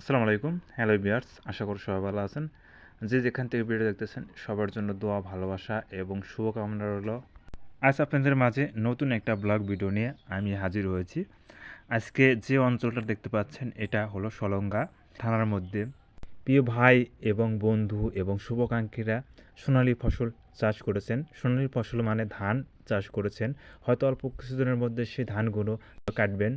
আসসালামু আলাইকুম। হ্যালো বিয়ার্স আশা করি সবাই ভালো আছেন। যে যেখান থেকে ভিডিও দেখতেছেন, সবার জন্য দোয়া, ভালোবাসা এবং শুভকামনা রইল। আজ আপনাদের মাঝে নতুন একটা ব্লগ ভিডিও নিয়ে আমি হাজির হয়েছি। আজকে যে অঞ্চলটা দেখতে পাচ্ছেন, এটা হলো সলঙ্গা থানার মধ্যে। প্রিয় ভাই এবং বন্ধু এবং শুভাকাঙ্ক্ষীরা, সোনালী ফসল চাষ করেছেন। সোনালী ফসল মানে ধান চাষ করেছেন। হয়তো অল্প কিছুদিনের মধ্যে সেই ধানগুলো কাটবেন।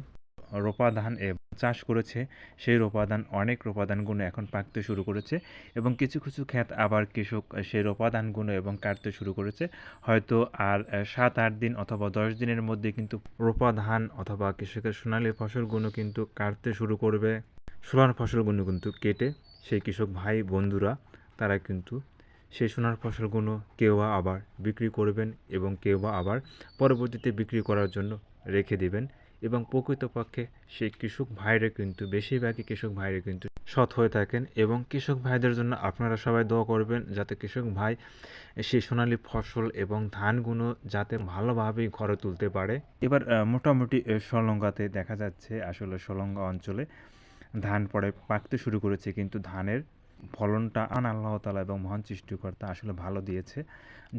রোপা ধান এ চাষ করেছে, সেই রোপা ধান অনেক রোপা ধানগুলো এখন পাকতে শুরু করেছে এবং কিছু কিছু ক্ষেত আবার কৃষক সেই রোপা ধানগুলো এবং কাটতে শুরু করেছে। হয়তো আর সাত, আট দিন অথবা দশ দিনের মধ্যে কিন্তু রোপা ধান অথবা কৃষকের সোনালী ফসলগুলো কিন্তু কাটতে শুরু করবে। সোনার ফসলগুলো কিন্তু কেটে সেই কৃষক ভাই, বন্ধুরা, তারা কিন্তু সেই সোনার ফসলগুলো কেউ আবার বিক্রি করবেন এবং কেউ আবার পরবর্তীতে বিক্রি করার জন্য রেখে দেবেন। এবং প্রকৃতপক্ষে সেই কৃষক ভাইরা কিন্তু, বেশিরভাগই কৃষক ভাইরা কিন্তু সৎ হয়ে থাকেন এবং কৃষক ভাইদের জন্য আপনারা সবাই দোয়া করবেন যাতে কৃষক ভাই সেই সোনালী ফসল এবং ধানগুলো যাতে ভালোভাবেই ঘরে তুলতে পারে। এবার মোটামুটি সলঙ্গাতে দেখা যাচ্ছে আসলে সলঙ্গা অঞ্চলে ধান পরে পাকতে শুরু করেছে, কিন্তু ধানের ফলনটা আন আল্লাহ তালা এবং মহান সৃষ্টিকর্তা আসলে ভালো দিয়েছে।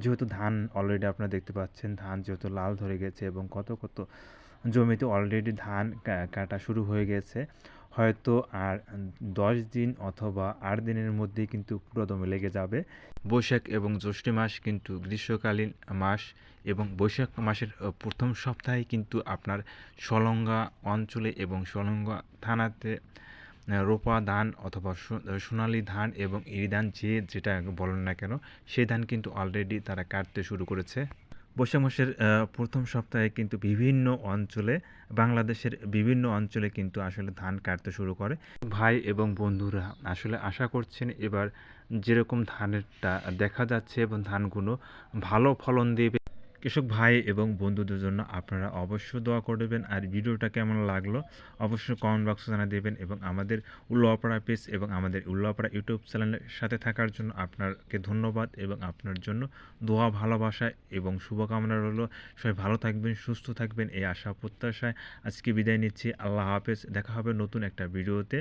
যেহেতু ধান অলরেডি আপনারা দেখতে পাচ্ছেন, ধান যেহেতু লাল ধরে গেছে এবং কত কত জমিতে অলরেডি ধান কাটা শুরু হয়ে গেছে। হয়তো আর দশ দিন অথবা আট দিনের মধ্যেই কিন্তু পুরো দমে লেগে যাবে। বৈশাখ এবং জ্যৈষ্ঠ মাস কিন্তু গ্রীষ্মকালীন মাস এবং বৈশাখ মাসের প্রথম সপ্তাহে কিন্তু আপনার সলঙ্গা অঞ্চলে এবং সলঙ্গা থানাতে রোপা ধান অথবা সোনালী ধান এবং ইরি ধান যে, যেটা বলেন না কেন, সেই ধান কিন্তু অলরেডি তারা কাটতে শুরু করেছে। বৈশাখ মাসের প্রথম সপ্তাহে কিন্তু বিভিন্ন অঞ্চলে, বাংলাদেশের বিভিন্ন অঞ্চলে কিন্তু আসলে ধান কাটতে শুরু করে। ভাই এবং বন্ধুরা, আসলে আশা করছেন এবার যেরকম ধানেরটা দেখা যাচ্ছে এবং ধানগুলো ভালো ফলন দেবে কৃষক ভাই এবং বন্ধুদের জন্য আপনারা অবশ্যই দোয়া করবেন আর ভিডিওটা কেমন লাগল অবশ্যই কমেন্ট বক্সে জানা দেবেন এবং আমাদের উল্লাপাড়া পেজ এবং আমাদের উল্লাপাড়া ইউটিউব চ্যানেলের সাথে থাকার জন্য আপনাকে ধন্যবাদ এবং আপনার জন্য দোয়া, ভালোবাসা এবং শুভকামনা রইল। সবাই ভালো থাকবেন, সুস্থ থাকবেন, এই আশা প্রত্যাশায় আজকে বিদায় নিচ্ছি। আল্লাহ হাফেজ। দেখা হবে নতুন একটা ভিডিওতে।